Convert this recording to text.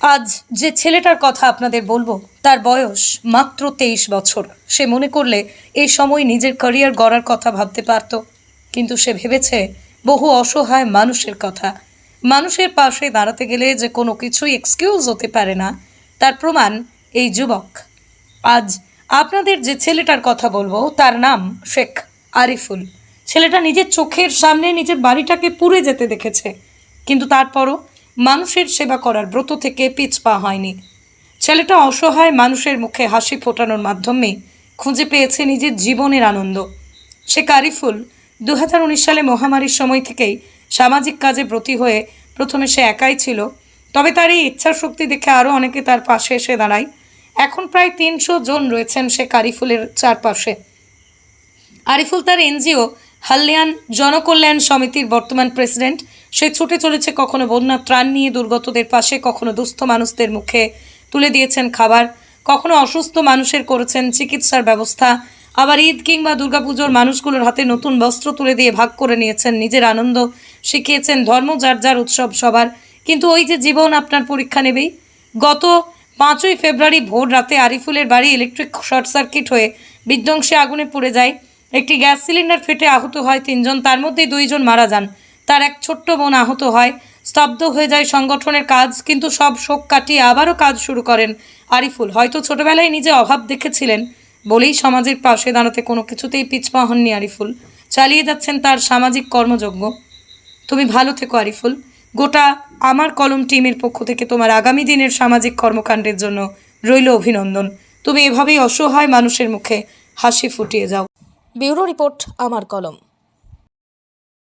আজ যে ছেলেটার কথা আপনাদের বলব, তার বয়স মাত্র তেইশ বছর। সে মনে করলে এই সময় নিজের ক্যারিয়ার গড়ার কথা ভাবতে পারত। কিন্তু সে ভেবেছে বহু অসহায় মানুষের কথা। মানুষের পাশে দাঁড়াতে গেলে যে কোনো কিছুই এক্সকিউজ হতে পারে না, তার প্রমাণ এই যুবক। আজ আপনাদের যে ছেলেটার কথা বলব, তার নাম শেখ আরিফুল। ছেলেটা নিজের চোখের সামনে নিজের বাড়িটাকে পুড়ে যেতে দেখেছে। কিন্তু তারপরও মানুষের সেবা করার ব্রত থেকে পিছপা হয়নি। ছেলেটা অসহায় মানুষের মুখে হাসি ফোটানোর মাধ্যমে খুঁজে পেয়েছে নিজের জীবনের আনন্দ। সে কারিফুল দু হাজার উনিশ সালে মহামারীর সময় থেকেই সামাজিক কাজে ব্রতী হয়ে প্রথমে সে একাই ছিল, তবে তার এই ইচ্ছা শক্তি দেখে আরও অনেকে তার পাশে এসে দাঁড়ায়। এখন প্রায় তিনশো জন রয়েছেন সে কারিফুলের চারপাশে। আরিফুল তার এনজিও, হাল্লিয়ান জনকল্যাণ সমিতির বর্তমান প্রেসিডেন্ট সে ছুটে চলেছে কখনো বন্যা ত্রাণ নিয়ে দুর্গতদের পাশে, কখনো দুস্থ মানুষদের মুখে তুলে দিয়েছেন খাবার, কখনো অসুস্থ মানুষের করেছেন চিকিৎসার ব্যবস্থা, আবার ঈদ কিংবা দুর্গাপুজোর মানুষগুলোর হাতে নতুন বস্ত্র তুলে দিয়ে ভাগ করে নিয়েছেন, নিজের আনন্দ শিখিয়েছেন ধর্ম, যার যার উৎসব সবার। কিন্তু ওই যে জীবন আপনার পরীক্ষা নেবেই। গত পাঁচই ফেব্রুয়ারি ভোর রাতে আরিফুলের বাড়ি ইলেকট্রিক শর্ট সার্কিট হয়ে বিধ্বংসী আগুনে পড়ে যায়। একটি গ্যাস সিলিন্ডার ফেটে আহত হয় তিনজন, তার মধ্যে দুইজন মারা যান। তার এক ছোট্ট বোন আহত হয়। স্তব্ধ হয়ে যায় সংগঠনের কাজ, কিন্তু সব শোক কাটিয়ে আবারও কাজ শুরু করেন আরিফুল। হয়তো ছোটবেলায় নিজে অভাব দেখেছিলেন বলেই সমাজের পাশে দাঁড়াতে কোনো কিছুতেই পিছপা হননি আরিফুল। চালিয়ে যাচ্ছেন তার সামাজিক কর্মযজ্ঞ। তুমি ভালো থেকো আরিফুল। গোটা আমার কলম টিমের পক্ষ থেকে তোমার আগামী দিনের সামাজিক কর্মকাণ্ডের জন্য রইল অভিনন্দন। তুমি এভাবেই অসহায় মানুষের মুখে হাসি ফুটিয়ে যাও। ব্যুরো রিপোর্ট, আমার কলম।